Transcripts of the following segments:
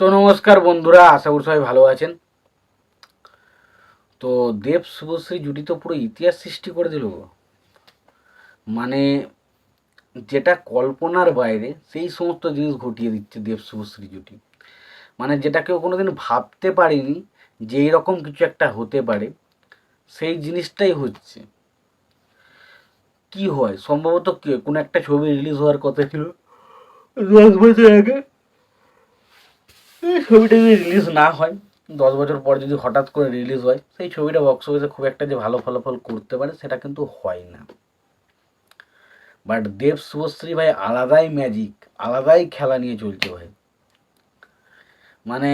তো নমস্কার বন্ধুরা, আশা করি সবাই ভালো আছেন। তো দেব শুভশ্রী জুটি তো পুরো ইতিহাস সৃষ্টি করে দিল। মানে যেটা কল্পনার বাইরে, সেই সমস্ত জিনিস ঘটিয়ে দিচ্ছে দেব শুভশ্রী জুটি। মানে যেটা কেউ কোনোদিন ভাবতে পারেনি যে এইরকম কিছু একটা হতে পারে, সেই জিনিসটাই হচ্ছে। কি হয়? সম্ভবত কোনো একটা ছবি রিলিজ হওয়ার কথা ছিল। দশ বছর আগে। এই ছবিটা যদি রিলিজ না হয়, দশ বছর পর যদি হঠাৎ করে রিলিজ হয়, সেই ছবিটা বক্স অফিসে খুব একটা যে ভালো ফলাফল করতে পারে সেটা কিন্তু হয় না। বাট দেব শুভশ্রী ভাই আলাদাই ম্যাজিক আলাদাই খেলা নিয়ে চলছে ভাই। মানে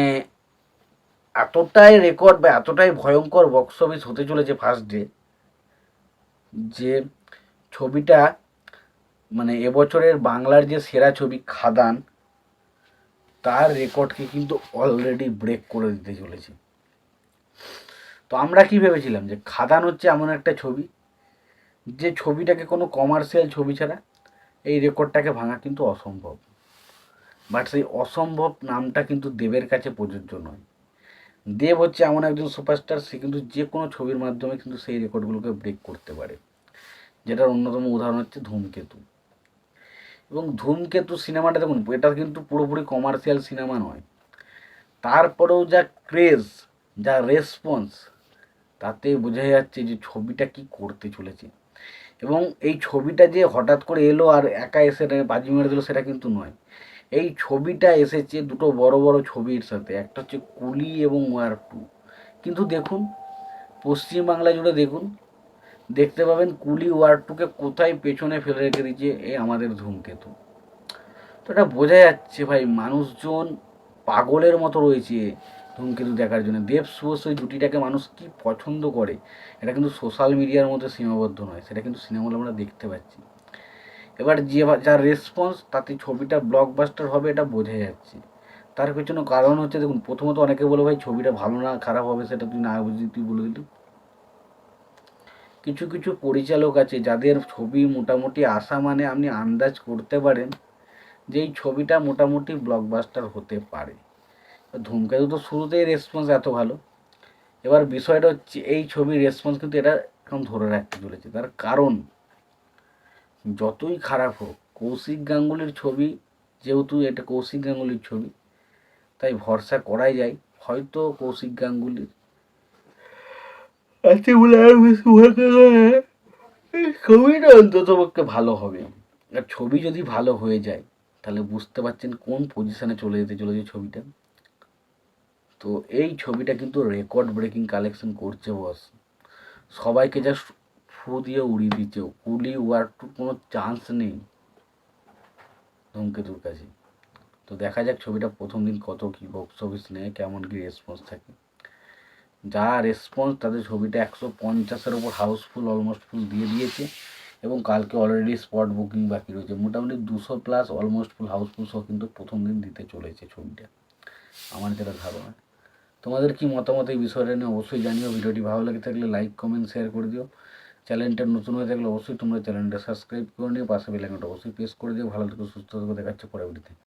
এতটাই রেকর্ড বা এতটাই ভয়ঙ্কর বক্স অফিস হতে চলেছে ফার্স্ট ডে যে ছবিটা মানে এবছরের বাংলার যে সেরা ছবি খাদান তার রেকর্ডকে কিন্তু অলরেডি ব্রেক করে দিতে চলেছে। তো আমরা কি ভেবেছিলাম যে খাদান হচ্ছে এমন একটা ছবি, যে ছবিটাকে কোনো কমার্শিয়াল ছবি ছাড়া এই রেকর্ডটাকে ভাঙা কিন্তু অসম্ভব। বাট সেই অসম্ভব নামটা কিন্তু দেবের কাছে প্রযোজ্য নয়। দেব হচ্ছে এমন একজন সুপারস্টার সে কিন্তু যে কোনো ছবির মাধ্যমে কিন্তু সেই রেকর্ডগুলোকে ব্রেক করতে পারে। যেটার অন্যতম উদাহরণ হচ্ছে ধূমকেতু। এবং ধূমকেতু সিনেমাটা দেখুন, এটা কিন্তু পুরোপুরি কমার্শিয়াল সিনেমা নয়। তারপরেও যা ক্রেজ যা রেসপন্স তাতে বোঝা যাচ্ছে যে ছবিটা কি করতে চলেছে। এবং এই ছবিটা যে হঠাৎ করে এলো আর একা এসে বাজি মেরে দিল সেটা কিন্তু নয়। এই ছবিটা এসেছে দুটো বড় বড় ছবির সাথে, একটা হচ্ছে কুলি এবং ওয়ার টু। কিন্তু দেখুন, পশ্চিমবাংলা জুড়ে দেখুন দেখতে পাবেন কুলি ওয়ার টুকে কোথায় পেছনে ফেলে রেখে দিচ্ছে এ আমাদের ধূমকেতু। তো এটা বোঝা যাচ্ছে ভাই, মানুষজন পাগলের মতো রয়েছে ধূমকেতু দেখার জন্য। দেব শুভশ্রী জুটিটাকে মানুষ কি পছন্দ করে? এটা কিন্তু সোশ্যাল মিডিয়ার মধ্যে সীমাবদ্ধ নয়, সেটা কিন্তু সিনেমা আমরা দেখতে পাচ্ছি। এবার যে যার রেসপন্স তাতে ছবিটা ব্লকবাস্টার হবে, এটা বোঝা যাচ্ছে। তার পেছনে কারণ হচ্ছে, দেখুন, প্রথমত অনেকে বলে, ভাই, ছবিটা ভালো না, খারাপ হবে, সেটা তুই না বুঝি তুই বলে দিলি। কিছু কিছু পরিচালক আছে যাদের ছবি মোটামুটি আসা মানে আপনি আন্দাজ করতে পারেন যে এই ছবিটা মোটামুটি ব্লকবাস্টার হতে পারে। ধূমকেতু তো শুরুতেই রেসপন্স এত ভালো। এবার বিষয়টা হচ্ছে এই ছবির রেসপন্স কিন্তু এটা এখন ধরে রাখতে চলেছে। তার কারণ, যতই খারাপ হোক, কৌশিক গাঙ্গুলির ছবি, যেহেতু এটা কৌশিক গাঙ্গুলির ছবি, তাই ভরসা করাই যায়। হয়তো কৌশিক গাঙ্গুলির এই ছবিটা অন্তত পক্ষে ভালো হবে। আর ছবি যদি ভালো হয়ে যায়, তাহলে বুঝতে পারছেন কোন পজিশানে চলে যেতে চলেছে ছবিটা। তো এই ছবিটা কিন্তু রেকর্ড ব্রেকিং কালেকশন করছে বস সবাইকে জাস্ট ফু দিয়ে উড়িয়ে দিচ্ছে। কুলি ওয়ার টু কোনো চান্স নেই ধূমকেতুর কাছে। তো দেখা যাক ছবিটা প্রথম দিন কত কি বক্স অফিস নেয়, কেমন কি রেসপন্স থাকে। যা রেসপন্স তাদের ছবিটা একশো পঞ্চাশের ওপর হাউসফুল অলমোস্ট ফুল দিয়ে দিয়েছে এবং কালকে অলরেডি স্পট বুকিং বাকি রয়েছে। মোটামুটি দুশো plus almost full housefull show কিন্তু প্রথম দিন দিতে চলেছে ছবিটা। আমার যেটা ধারণা। তোমাদের কি মতামত এই বিষয়টা নিয়ে অবশ্যই জানিও। ভিডিওটি ভালো লাগে থাকলে লাইক কমেন্ট শেয়ার করে দিও। চ্যানেলটা নতুন হয়ে থাকলে অবশ্যই তোমরা চ্যানেলটা সাবস্ক্রাইব করে নিও। পাশে বেলাইকনটা অবশ্যই প্রেস করে দিও। ভালো থেকে, সুস্থ থেকো। দেখাচ্ছে পরবর্তীতে।